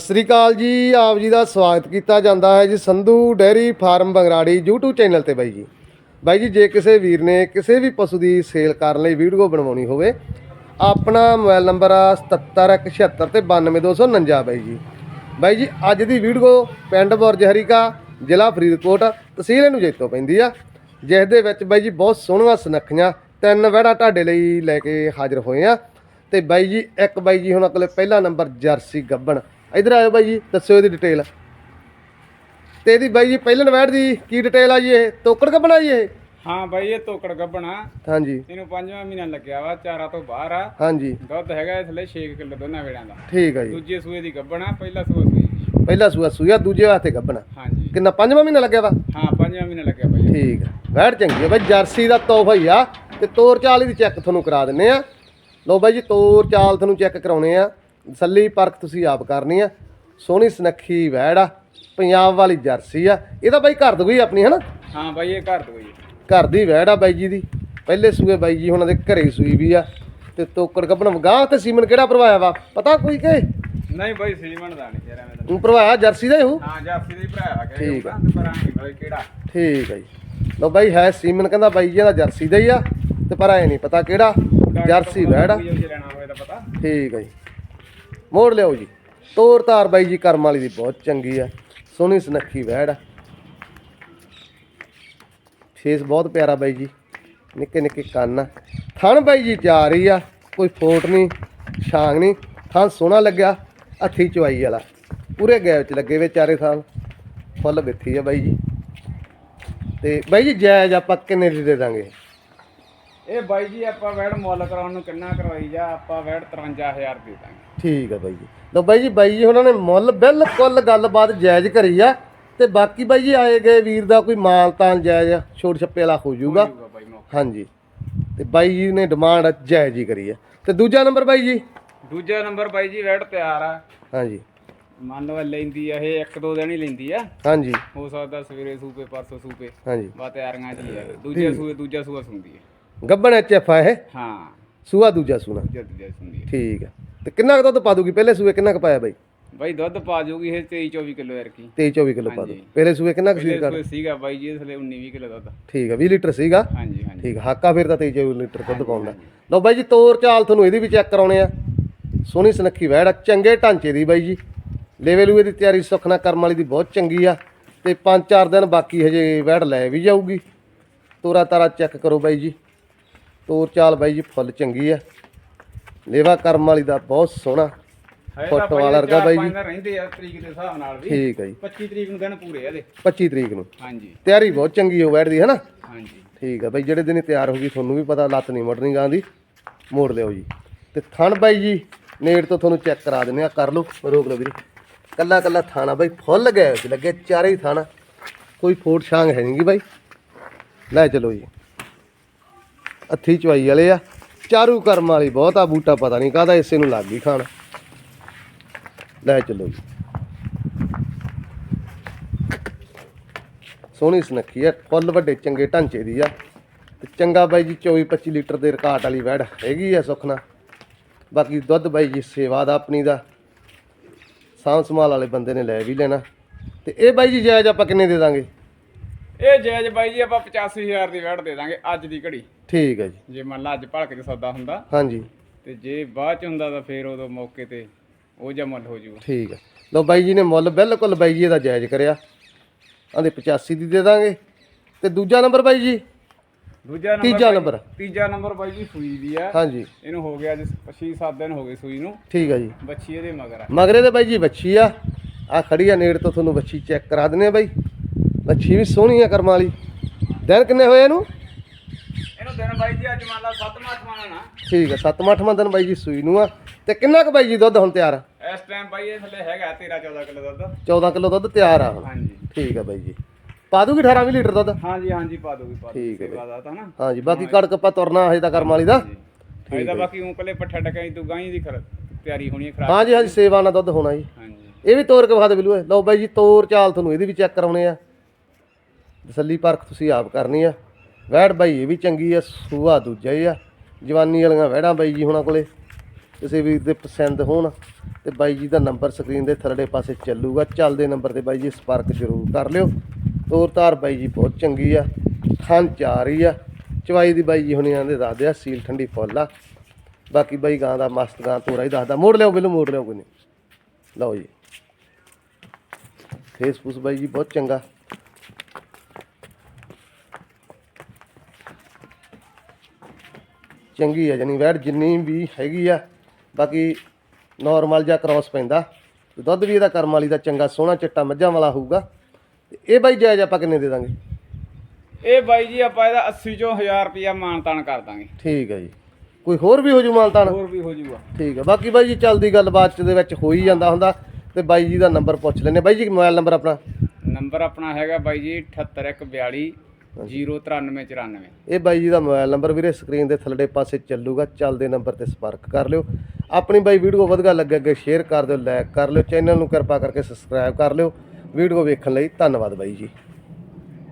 ਸਤਿ ਸ੍ਰੀ ਅਕਾਲ ਜੀ, ਆਪ ਜੀ ਦਾ ਸਵਾਗਤ ਕੀਤਾ ਜਾਂਦਾ ਹੈ ਜੀ Sandhu dairy farm Bangrari YouTube channel ਤੇ ਬਾਈ ਜੀ। ਬਾਈ ਜੀ, ਜੇ ਕਿਸੇ ਵੀਰ ਨੇ ਕਿਸੇ ਵੀ ਪਸ਼ੂ ਦੀ ਸੇਲ ਕਰਨ ਲਈ ਵੀਡੀਓ ਬਣਵਾਉਣੀ ਹੋਵੇ, ਆਪਣਾ ਮੋਬਾਈਲ ਨੰਬਰ ਆ 7776 ਤੇ 92249 ਬਾਈ ਜੀ। ਬਾਈ ਜੀ, ਅੱਜ ਦੀ ਵੀਡੀਓ ਪਿੰਡ ਬੁਰਜ ਹਰੀਕਾ, ਜ਼ਿਲ੍ਹਾ ਫਰੀਦਕੋਟ, ਤਹਿਸੀਲ ਨੂੰ ਜੇਤੋ ਪੈਂਦੀ ਆ ਜਿਸ ਦੇ ਵਿੱਚ ਬਾਈ ਜੀ ਬਹੁਤ ਸੋਹਣੀਆਂ ਸੁਨੱਖੀਆਂ ਤਿੰਨ ਵੜਾ ਤੁਹਾਡੇ ਲਈ ਲੈ ਕੇ ਹਾਜ਼ਰ ਹੋਏ ਆ। ਤੇ ਬਾਈ ਜੀ, ਇੱਕ ਬਾਈ ਜੀ ਹੁਣ ਅਗਲੇ ਪਹਿਲਾ ਨੰਬਰ ਜਰਸੀ ਗੱਬਣ। ਇਧਰ ਆਇਓ ਬਾਈ ਜੀ ਦੱਸਿਓ ਇਹਦੀ ਡਿਟੇਲ ਤੇ ਇਹਦੀ ਬਾਈ ਜੀ ਪਹਿਲੇ ਨਵੈੜ ਦੀ ਕੀ ਡਿਟੇਲ ਆ ਜੀ ਇਹ? ਤੋਕੜ ਗੱਬਣ ਆ ਜੀ ਇਹ? ਹਾਂ ਬਾਈ ਇਹ ਤੋਕੜ ਗੱਬਣਾ। ਹਾਂਜੀ। ਇਹਨੂੰ ਪੰਜਵਾਂ ਮਹੀਨਾ ਲੱਗਿਆ ਵਾ ਚਾਰਾ ਤੋਂ ਬਾਹਰ ਆ। ਹਾਂਜੀ। ਦੁੱਧ ਹੈਗਾ ਇਸ ਲਈ 6 ਕਿਲੋ ਦੋਨਾਂ ਵੇੜਾਂ ਦਾ। ਠੀਕ ਆ ਜੀ। ਦੂਜੇ ਸੂਏ ਦੀ ਗੱਬਣਾ ਪਹਿਲਾ ਸੂਆ ਸੂਈ। ਪਹਿਲਾ ਸੂਆ ਸੂਆ ਦੂਜੇ ਵਾਸਤੇ ਗੱਬਣਾ। ਹਾਂਜੀ। ਕਿੰਨਾ ਪੰਜਵਾਂ ਮਹੀਨਾ ਲੱਗਿਆ ਵਾ? ਹਾਂ ਪੰਜਵਾਂ ਮਹੀਨਾ ਲੱਗਿਆ ਬਾਈ। ਠੀਕ ਆ। ਵੈੜ ਚੰਗੀ ਆ ਬਾਈ ਜਰਸੀ ਦਾ ਤੋਹਫਾ ਹੀ ਆ। ਤੇ ਤੋਰ ਚਾਲ ਦੀ ਚੈੱਕ ਤੁਹਾਨੂੰ ਕਰਾ ਦਿੰਨੇ ਆ। ਲਓ ਬਾਈ ਜੀ ਤੋਰ ਚਾਲ ਤੁਹਾਨੂੰ ਚੈੱਕ ਕਰਾਉਣੇ ਆ। ਤਸੱਲੀ ਪਰਖ ਤੁਸੀਂ ਆਪ ਕਰਨੀ ਆ ਸੋਹਣੀ ਸੁਨੱਖੀ ਵੈੜ ਆ ਪੰਜਾਬ ਵਾਲੀ ਜਰਸੀ ਆ। ਇਹਦਾ ਬਾਈ ਘਰ ਦੂਈ ਆਪਣੀ ਹਨਾ? ਹਾਂ ਬਾਈ ਇਹ ਘਰ ਤੋਂ ਹੀ ਘਰ ਦੀ ਵੈੜ ਆ ਬਾਈ ਜੀ ਦੀ। ਪਹਿਲੇ ਸੂਏ ਬਾਈ ਜੀ ਉਹਨਾਂ ਦੇ ਘਰੇ ਹੀ ਸੂਈ ਵੀ ਆ ਤੇ ਤੋਕੜ ਕੱਪਣ ਗਾਂ ਤੇ ਸੀਮਨ ਕਿਹੜਾ ਭਰਵਾਇਆ ਵਾ? ਪਤਾ ਕੋਈ ਕਿ? ਨਹੀਂ ਬਾਈ ਸੀਮਨ ਦਾ ਨਹੀਂ ਯਾਰ ਐਵੇਂ ਦਾ ਤੂੰ ਭਰਵਾਇਆ ਜਰਸੀ ਦਾ ਹੀ ਹੂੰ ਹਾਂ ਜਾਫੀ ਦੇ ਭਰਾ ਆ ਠੀਕ ਆ। ਤੇ ਪਰ ਆਂ ਕਿਹੜਾ? ਠੀਕ ਹੈ ਜੀ। ਲੋ ਬਾਈ ਹੈ ਸੀਮਨ ਕਹਿੰਦਾ ਬਾਈ ਜੀ ਦਾ ਜਰਸੀ ਦਾ ਹੀ ਆ ਤੇ ਪਰ ਐ ਨਹੀਂ ਪਤਾ ਕਿਹੜਾ ਜਰਸੀ ਵੈੜ ਆ। ਕੋਈ ਤਾਂ ਠੀਕ ਹੈ ਜੀ। ਮੋੜ ਲਿਓ ਜੀ। ਤੋਰ ਤਾਰ ਬਾਈ ਜੀ ਕਰਮ ਵਾਲੀ ਦੀ ਬਹੁਤ ਚੰਗੀ ਆ। ਸੋਹਣੀ ਸੁਨੱਖੀ ਵੈੜ ਆ। ਫੇਸ ਬਹੁਤ ਪਿਆਰਾ ਬਾਈ ਜੀ। ਨਿੱਕੇ ਨਿੱਕੇ ਕੰਨ ਆ। ਥਣ ਬਾਈ ਜੀ ਜਾ ਰਹੀ ਆ। ਕੋਈ ਫੋਟ ਨਹੀਂ, ਛਾਂਗ ਨਹੀਂ। ਥਣ ਸੋਹਣਾ ਲੱਗਿਆ। ਹੱਥੀ ਚਵਾਈ ਵਾਲਾ। ਪੂਰੇ ਗੈਪ ਚ ਲੱਗੇ ਵੇ ਚਾਰੇ ਸਾਲ ਫੁੱਲ ਬਿੱਥੀ ਆ ਬਾਈ ਜੀ। ਤੇ ਬਾਈ ਜੀ ਜਾਇਜ਼ ਆਪਾਂ ਕਿੰਨੇ ਦੀ ਦੇ ਦਾਂਗੇ? ਇਹ ਬਾਈ ਜੀ ਆਪਾਂ ਵੈੜ ਮੁੱਲ ਕਰਾਉਣ ਨੂੰ ਕਿੰਨਾ ਕਰਵਾਈ ਜਾ ਆਪਾਂ ਵੈੜ 53000 ਦੇ ਦਾਂਗੇ। ਠੀਕ ਆ ਬਾਈ ਜੀ। ਲੋ ਬਾਈ ਜੀ ਬਾਈ ਜੀ ਉਹਨਾਂ ਨੇ ਮੁੱਲ ਬਿਲਕੁਲ ਗੱਲਬਾਤ ਜਾਇਜ਼ ਕਰੀ ਆ ਤੇ ਬਾਕੀ ਬਾਈ ਜੀ ਆਏ ਗਏ ਵੀਰ ਦਾ ਕੋਈ ਮਾਲ ਤਾਂ ਜਾਇਜ਼ ਛੋਟ ਛੱਪੇ ਵਾਲਾ ਹੋ ਜਾਊਗਾ। ਹਾਂਜੀ। ਤੇ ਬਾਈ ਜੀ ਨੇ ਡਿਮਾਂਡ ਜਾਇਜ਼ ਹੀ ਕਰੀ ਆ। ਤੇ ਦੂਜਾ ਨੰਬਰ ਬਾਈ ਜੀ? ਦੂਜਾ ਨੰਬਰ ਬਾਈ ਜੀ ਵੈੜ ਤਿਆਰ ਆ। ਹਾਂਜੀ। ਮੰਨ ਲਓ ਲੈਂਦੀ ਆ ਇਹ ਇੱਕ ਦੋ ਦਿਨ ਹੀ ਲੈਂਦੀ ਆ। ਹਾਂਜੀ। ਹੋ ਸਕਦਾ ਸਵੇਰੇ ਸੂਪੇ ਪਰਸੋਂ ਸੂਪੇ। ਹਾਂਜੀ। ਬਾ ਤਿਆਰੀਆਂ ਚ ਹੀ ਆ। ਦੂਜੇ ਸੂਏ ਦੂਜਾ ਸੂਆ ਸੁੰਦੀ ਹੈ ਗੱਬਣ ਐਚ ਐਫ ਆ ਇਹ। ਹਾਂ। ਸੂਆ ਦੂਜਾ ਸੂਣਾ। ਹੈ। ਠੀਕ ਆ ਤੇ ਕਿੰਨਾ ਕੁ ਦੁੱਧ ਪਾ ਦੂਗੀ? ਪਹਿਲੇ ਸੂਏ ਕਿੰਨਾ ਕੁ ਪਾਇਆ ਬਾਈ? ਬਾਈ ਦੁੱਧ ਪਾ ਜਾਊਗੀ ਇਹ 23 24 ਕਿਲੋ ਐਰਕੀ 23 24 ਕਿਲੋ ਪਾ ਦੂ। ਹਾਂਜੀ। ਪਹਿਲੇ ਸੂਏ ਕਿੰਨਾ ਕੁ ਪਹਿਲੇ ਸੀਰ ਕਰ ਸੂਏ ਸੀਗਾ ਬਾਈ ਜੀ ਇਸ ਲਈ 19 20 ਕਿਲੋ ਦੁੱਧ। ਠੀਕ ਆ 20 ਲੀਟਰ ਸੀਗਾ। ਹਾਂਜੀ ਹਾਂਜੀ। ਠੀਕ ਆ, ਹਾਕਾ ਫਿਰ ਤਾਂ 23 24 ਲੀਟਰ ਦੁੱਧ ਪਾਉਂਦਾ ਲਓ ਬਾਈ ਜੀ ਤੋਰ ਚਾਲ ਤੁਹਾਨੂੰ ਇਹਦੀ ਵੀ ਚੈੱਕ ਕਰਾਉਣੇ ਆ। ਸੋਹਣੀ ਸੁਨੱਖੀ ਵੈੜ ਆ ਚੰਗੇ ਢਾਂਚੇ ਦੀ ਬਾਈ ਜੀ। ਲੈਵਲ ਦੀ ਤਿਆਰੀ ਸੁਖਨਾ ਕਰਮ ਵਾਲੀ ਦੀ ਬਹੁਤ ਚੰਗੀ ਆ। ਤੇ 5-4 ਦਿਨ ਬਾਕੀ ਹਜੇ ਵੈੜ ਲੈ ਵੀ ਜਾਊਗੀ। ਤੋਰਾ ਤਾਰਾ ਚੈੱਕ ਕਰੋ ਬਾਈ ਜੀ। ਤੋਰ ਚਾਲ ਬਾਈ ਜੀ ਫੁੱਲ ਚੰਗੀ ਆ। ਲੇਵਾ ਕਰਮ ਵਾਲੀ ਦਾ ਬਹੁਤ ਸੋਹਣਾ ਹੈ ਫੁੱਟ ਵਾਲਾ ਵਰਗਾ ਬਾਈ ਜੀ। ਰਹਿੰਦੇ ਆ ਤਰੀਕ ਦੇ ਹਿਸਾਬ ਨਾਲ ਵੀ। ਠੀਕ ਆ ਜੀ। 25 ਤਰੀਕ ਨੂੰ ਦਿਨ ਪੂਰੇ ਆ ਇਹਦੇ। 25 ਤਰੀਕ ਨੂੰ। ਹਾਂਜੀ। ਤਿਆਰੀ ਬਹੁਤ ਚੰਗੀ ਹੋ ਦੀ ਹਨਾ? ਹਾਂਜੀ। ਠੀਕ ਆ ਬਾਈ ਜਿਹੜੇ ਦਿਨ ਤਿਆਰ ਹੋ ਗਈ ਤੁਹਾਨੂੰ ਵੀ ਪਤਾ ਲੱਤ ਨਹੀਂ ਮੁੜਨੀ ਗਾਂ ਦੀ। ਮੋੜ ਲਿਓ ਜੀ। ਤੇ ਥਣ ਬਾਈ ਜੀ ਨੇੜ ਤੋਂ ਤੁਹਾਨੂੰ ਚੈੱਕ ਕਰਾ ਦਿੰਦੇ ਆ ਕਰ ਲਓ ਰੋਕ ਲਓ ਵੀਰੇ। ਕੱਲਾ ਕੱਲਾ ਥਾਣਾ ਬਾਈ ਫੁੱਲ ਗਏ ਵਿੱਚ ਲੱਗੇ ਚਾਰੇ ਹੀ ਥਾਣਾ। ਕੋਈ ਫੋਟ ਛਾਂਗ ਹੈ ਨਹੀਂਗੀ ਬਾਈ। ਲੈ ਚਲੋ ਜੀ। ਹੱਥੀ ਚਵਾਈ ਵਾਲੇ ਆ। ਚਾਰੂ ਕਰਮ ਵਾਲੀ ਬਹੁਤ ਆ, ਬੂਟਾ ਪਤਾ ਨਹੀਂ ਕਾਹਦਾ ਇਸੇ ਨੂੰ ਲੱਗ ਗਈ ਖਾਣ। ਲੈ ਚਲੋ ਜੀ। ਸੋਹਣੀ ਸੁਨੱਖੀ ਆ, ਫੁੱਲ ਵੱਡੇ ਚੰਗੇ ਢਾਂਚੇ ਦੀ ਆ। ਤੇ ਚੰਗਾ ਬਾਈ ਜੀ 24 25 ਲੀਟਰ ਦੇ ਰਿਕਾਰਡ ਵਾਲੀ ਵੈੜ ਹੈਗੀ ਆ ਸੁਖਨਾ ਬਾਕੀ ਦੁੱਧ ਬਾਈ ਜੀ, ਸੇਵਾ ਦਾ ਆਪਣੀ ਦਾ। ਸਾਂਭ ਸੰਭਾਲ ਵਾਲੇ ਬੰਦੇ ਨੇ ਲੈ ਵੀ ਲੈਣਾ। ਤੇ ਇਹ ਬਾਈ ਜੀ, ਜਾਇਜ਼ ਆਪਾਂ ਕਿੰਨੇ ਦੇ ਦਾਂਗੇ? ਇਹ ਜਾਇਜ਼ ਬਾਈ ਜੀ ਆਪਾਂ 85000 ਦੀ ਵੈੜ ਦੇ ਦਾਂਗੇ ਅੱਜ ਦੀ ਘੜੀ। ਠੀਕ ਹੈ ਜੀ। ਜੇ ਮੰਨ ਲਾ ਅੱਜ ਭਲਕ ਚ ਸੌਦਾ ਹੁੰਦਾ ਹਾਂਜੀ। ਤੇ ਜੇ ਬਾਅਦ ਚ ਹੁੰਦਾ ਤਾਂ ਫੇਰ ਉਦੋਂ ਮੌਕੇ ਤੇ ਉਹ ਜਿਹਾ ਮੁੱਲ ਹੋ ਜਾਊਗਾ ਠੀਕ ਹੈ। ਲਓ ਬਾਈ ਜੀ ਨੇ ਮੁੱਲ ਬਿਲਕੁਲ ਬਾਈ ਜੀ ਇਹਦਾ ਜਾਇਜ਼ ਕਰਿਆ। ਆਂਦੇ 85 ਦੀ ਦੇ ਦਾਂਗੇ। ਤੇ ਦੂਜਾ ਨੰਬਰ ਬਾਈ ਜੀ? ਦੂਜਾ ਨੰਬਰ ਤੀਜਾ ਨੰਬਰ। ਤੀਜਾ ਨੰਬਰ ਬਾਈ ਜੀ ਸੂਈ ਦੀ ਆ। ਹਾਂਜੀ। ਇਹਨੂੰ ਹੋ ਗਿਆ ਅੱਜ 6-7 ਦਿਨ ਹੋ ਗਏ ਸੂਈ ਨੂੰ। ਠੀਕ ਹੈ ਜੀ। ਬੱਚੀ ਇਹਦੇ ਮਗਰ ਆ। ਮਗਰੇ ਦੇ ਬਾਈ ਜੀ ਬੱਚੀ ਆ। ਆ ਖੜੀ ਆ ਨੇੜ ਤੋਂ ਤੁਹਾਨੂੰ ਬੱਚੀ ਚੈੱਕ ਕਰਾ ਦਿੰਦੇ ਆ ਬਾਈ। ਬੱਚੀ ਵੀ ਸੋਹਣੀ ਆ ਕਰਮਾਂ ਵਾਲੀ। ਦਿਨ ਕਿੰਨੇ ਹੋਏ ਇਹਨੂੰ? ਇਹਨੂੰ ਦਿਨ ਬਾਈ ਜੀ ਅੱਜ ਮੰਨ ਲਾ 7ਵਾਂ 8ਵਾਂ ਨਾ ਠੀਕ ਆ 7ਵਾਂ 8ਵਾਂ ਦਿਨ ਬਾਈ ਜੀ ਸੂਈ ਨੂੰ ਆ। ਤੇ ਕਿੰਨਾ ਕੁ ਬਾਈ ਜੀ ਦੁੱਧ ਹੁਣ ਤਿਆਰ? ਆ ਇਸ ਟਾਈਮ ਬਾਈ ਇਹ ਥੱਲੇ ਹੈਗਾ 13 14 ਕਿਲੋ ਦੁੱਧ। 14 ਕਿਲੋ ਦੁੱਧ ਤਿਆਰ ਆ ਹੁਣ। ਹਾਂਜੀ। ਠੀਕ ਆ ਬਾਈ ਜੀ। ਪਾ ਦੂਗੀ 18 20 ਲੀਟਰ ਦੁੱਧ? ਹਾਂਜੀ ਹਾਂਜੀ ਪਾ ਦੋਗੀ ਪਾ ਦੋਗੀ। ਠੀਕ ਹੈ ਸੇਵਾ ਦਾ ਤਾਂ ਨਾ। ਹਾਂਜੀ ਬਾਕੀ ਕੜਕ ਆਪਾਂ ਤੁਰਨਾ ਹਜੇ ਤਾਂ ਕਰਮ ਵਾਲੀ ਦਾ। ਅਜੇ ਤਾਂ ਬਾਕੀ ਉਂ ਕੱਲੇ ਪੱਠਾ ਟਕਾਈ ਤੂੰ ਗਾਈ ਦੀ ਖਰ ਤਿਆਰੀ ਹੋਣੀ ਹੈ ਖਰਾਬ। ਹਾਂਜੀ ਹਾਂਜੀ ਸੇਵਾ ਨਾਲ ਦੁੱਧ ਹੋਣਾ ਜੀ। ਹਾਂਜੀ। ਇਹ ਵੀ ਤੋਰ ਕੇ ਵਿਖਾ ਦੇ ਬਿਲੂ ਲਓ ਬਾਈ ਜੀ ਤੋਰ ਚਾਲ ਤੁਹਾਨੂੰ ਇਹਦੀ ਵੀ ਚੈੱਕ ਕਰਾਉਣੇ ਆ। ਤਸੱਲੀ ਪਰਖ ਤੁਸੀਂ ਆਪ ਕਰਨੀ ਆ। ਵੈੜ ਬਾਈ ਇਹ ਵੀ ਚੰਗੀ ਆ, ਸੂਆ ਦੂਜਾ ਹੀ ਆ। ਜਵਾਨੀ ਵਾਲੀਆਂ ਵੈੜਾਂ ਬਾਈ ਜੀ ਹੁਣਾਂ ਕੋਲੇ। ਕਿਸੇ ਵੀਰ ਦੇ ਪਸੰਦ ਹੋਣ ਤੇ ਬਾਈ ਜੀ ਦਾ ਨੰਬਰ ਸਕਰੀਨ ਦੇ ਥੱਲੜੇ ਪਾਸੇ ਚੱਲੂਗਾ। ਚੱਲਦੇ ਨੰਬਰ ਤੇ ਬਾਈ ਜੀ ਸੰਪਰਕ ਜ਼ਰੂਰ ਕਰ ਲਿਓ। ਤੋਰ ਤਾਰ ਬਾਈ ਜੀ ਬਹੁਤ ਚੰਗੀ ਆ, ਥਣ ਚਾਰ ਹੀ ਆ। ਚਵਾਈ ਦੀ ਬਾਈ ਜੀ ਹੁਣੇ ਆਂਦੇ ਦੱਸਦੇ ਆ ਸੀਲ ਠੰਡੀ ਫੁੱਲ ਆ। ਬਾਕੀ ਬਾਈ ਗਾਂ ਦਾ ਮਸਤ ਗਾਂ ਤੋਰਾ ਹੀ ਦੱਸਦਾ ਮੋੜ ਲਿਓ ਬਿਲੂ, ਮੋੜ ਲਿਓ ਕੋਈ ਨਹੀਂ। ਲਓ ਜੀ। ਫੇਸਬੁੱਕ ਬਾਈ ਜੀ ਬਹੁਤ ਚੰਗਾ। ਚੰਗੀ ਆ ਜਾਨੀ ਵੈੜ ਜਿੰਨੀ ਵੀ ਹੈਗੀ ਆ ਬਾਕੀ ਨਾਰਮਲ ਜਾਂ ਕ੍ਰਾਸ ਪੈਂਦਾ। ਤੇ ਦੁੱਧ ਵੀ ਇਹਦਾ ਕਰਮ ਵਾਲੀ ਦਾ ਚੰਗਾ ਸੋਹਣਾ ਚਿੱਟਾ ਮੱਝਾਂ ਵਾਲਾ ਹੋਊਗਾ। ਤੇ ਇਹ ਬਾਈ ਜਾਇਜ਼ ਆਪਾਂ ਕਿੰਨੇ ਦੇ ਦਾਂਗੇ? ਇਹ ਬਾਈ ਜੀ ਆਪਾਂ ਇਹਦਾ 80 ਚੋਂ 1000 ਰੁਪਿਆ ਮਾਨਤਾਨ ਕਰ ਦਾਂਗੇ। ਠੀਕ ਹੈ ਜੀ। ਕੋਈ ਹੋਰ ਵੀ ਹੋ ਜੂ ਮਾਲਤਾਨ ਹੋਰ ਵੀ ਹੋ ਜਾਊਗਾ ਠੀਕ ਹੈ ਬਾਕੀ ਬਾਈ ਜੀ ਚੱਲਦੀ ਗੱਲਬਾਤ ਚ ਦੇ ਵਿੱਚ ਹੋ ਹੀ ਜਾਂਦਾ ਹੁੰਦਾ। ਤੇ ਬਾਈ ਜੀ ਦਾ ਨੰਬਰ ਪੁੱਛ ਲੈਨੇ ਬਾਈ ਜੀ ਮੋਬਾਈਲ ਨੰਬਰ ਆਪਣਾ? ਨੰਬਰ ਆਪਣਾ ਹੈਗਾ ਬਾਈ ਜੀ 78142 09394 ਇਹ ਬਾਈ ਜੀ ਦਾ ਮੋਬਾਈਲ ਨੰਬਰ ਵੀਰੇ ਸਕਰੀਨ ਦੇ ਥੱਲੜੇ ਪਾਸੇ ਚੱਲੂਗਾ। ਚੱਲਦੇ ਨੰਬਰ ਤੇ ਸੰਪਰਕ ਕਰ ਲਿਓ। ਆਪਣੀ ਬਾਈ ਵੀਡੀਓ ਵਧੀਆ ਲੱਗੇ ਅੱਗੇ ਸ਼ੇਅਰ ਕਰ ਦਿਓ ਲਾਈਕ ਕਰ ਲਿਓ। ਚੈਨਲ ਨੂੰ ਕਿਰਪਾ ਕਰਕੇ ਸਬਸਕ੍ਰਾਈਬ ਕਰ ਲਿਓ। ਵੀਡੀਓ ਵੇਖਣ ਲਈ ਧੰਨਵਾਦ ਬਾਈ ਜੀ।